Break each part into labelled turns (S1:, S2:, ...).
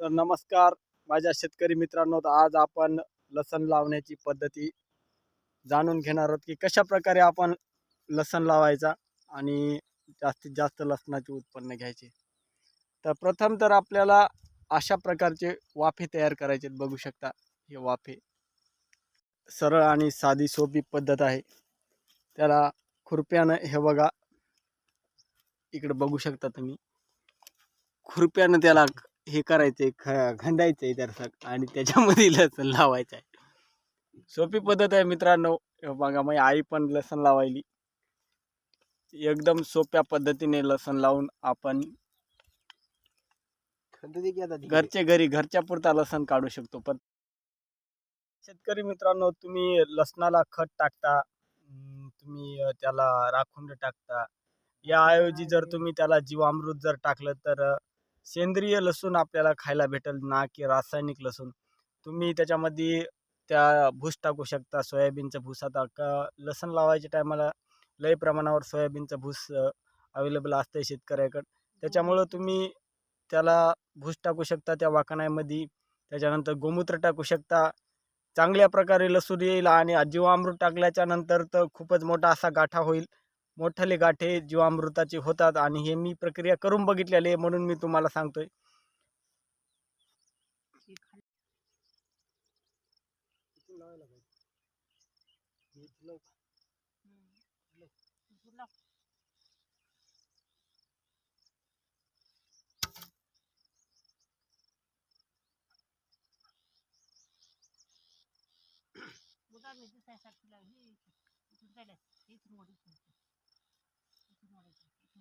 S1: तर नमस्कार माझ्या शेतकरी मित्रांनो तर आज आपण लसण लावण्याची पद्धती जाणून घेणार आहोत की कशा प्रकारे आपण लसण लावायचा आणि जास्तीत जास्त लसणाचे उत्पन्न घ्यायचे. तर प्रथम तर आपल्याला अशा प्रकारचे वाफे तयार करायचे बघू शकता हे वाफे सरळ आणि साधी सोपी पद्धत आहे. त्याला खुरप्यानं हे बघा इकडे बघू शकता तुम्ही. खुरप्यानं त्याला हे करायचंय ख खंडायचंय दर्शक आणि त्याच्यामध्ये लसण लावायचं आहे सोपी पद्धत आहे मित्रांनो. बघा माझी आई पण लसण लावायली. एकदम सोप्या पद्धतीने लसण लावून आपण घरचे घरी घरच्या पुरता लसण काढू शकतो. पण शेतकरी मित्रांनो तुम्ही लसणाला खत टाकता तुम्ही त्याला राखुंड टाकता. याऐवजी जर तुम्ही त्याला जीवामृत जर टाकलं तर सेंद्रिय लसूण आपल्याला खायला भेटेल ना की रासायनिक लसूण? तुम्ही त्याच्यामध्ये त्या भूस टाकू शकता सोयाबीनचं भूस. आता का लसण लावायच्या टायमाला लय प्रमाणावर सोयाबीनचं भूस अवेलेबल असतं शेतकऱ्याकडं. त्याच्यामुळं तुम्ही त्याला भूस टाकू शकता त्या वाकण्यामध्ये. त्याच्यानंतर गोमूत्र टाकू शकता. चांगल्या प्रकारे लसूण येईल आणि जीवामृत टाकल्याच्या नंतर तर खूपच मोठा असा गाठा होईल. मोठाले गाठे जीवामृताचे होतात आणि हे मी प्रक्रिया करून बघितलेली म्हणून मी तुम्हाला सांगतोय.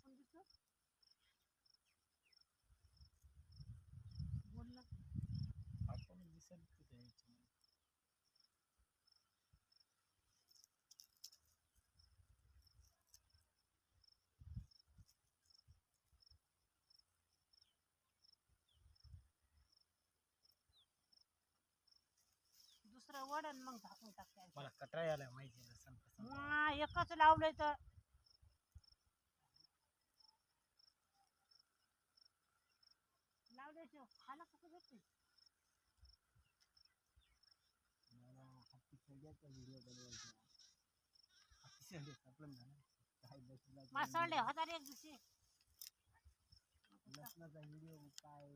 S2: आपण दिसतो बोललं दुसरं वडण मग झाकून टाकायचं
S1: मला कटाळी माहिती लसण कसं
S2: मा, एकच लावलंय तर लावल्याशिवाय खायला कसं भेटते एक दिवशी.
S1: लसणाचा व्हिडिओ काय?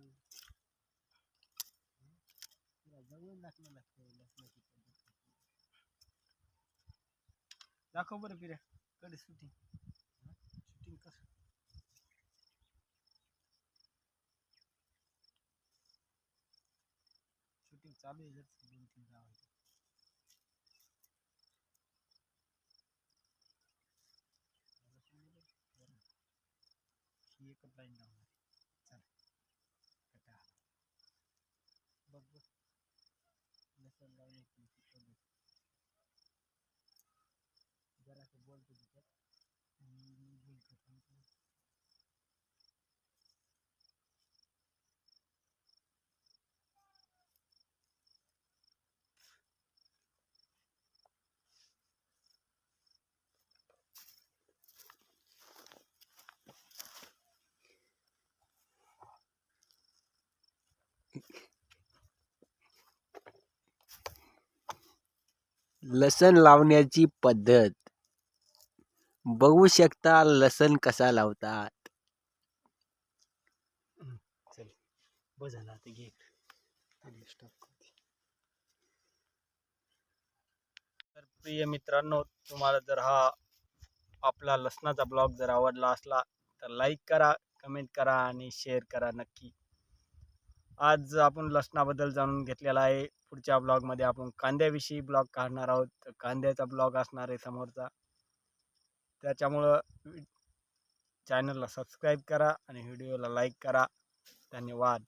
S1: जवळून दाखवलं लागतं लसणाची पद्धत. दाखव बरं पिऱ्या कडे शूटिंग शूटिंग कर शूटिंग चालू आहे जर दोन तीन ही एकच लाईन लावणार चला. कटा बघ बघ. लसण लावण्याची ही जरासं बोलतो तिच्यात. आणि मी बोलतो
S3: लसण लावण्याची पद्धत. बघू शकता लसण कसा लावतात.
S1: चल. झाला तर प्रिय मित्रांनो तुम्हाला जर हा आपला लसणाचा ब्लॉग जर आवडला असला तर लाईक करा कमेंट करा आणि शेअर करा नक्की. आज आपण लसणाबद्दल जाणून घेतलेला आहे. पुढच्या ब्लॉगमध्ये आपण कांद्याविषयी ब्लॉग काढणार आहोत. कांद्याचा ब्लॉग असणार आहे समोरचा. त्याच्यामुळं चॅनलला सबस्क्राईब करा आणि व्हिडिओला लाईक करा. धन्यवाद.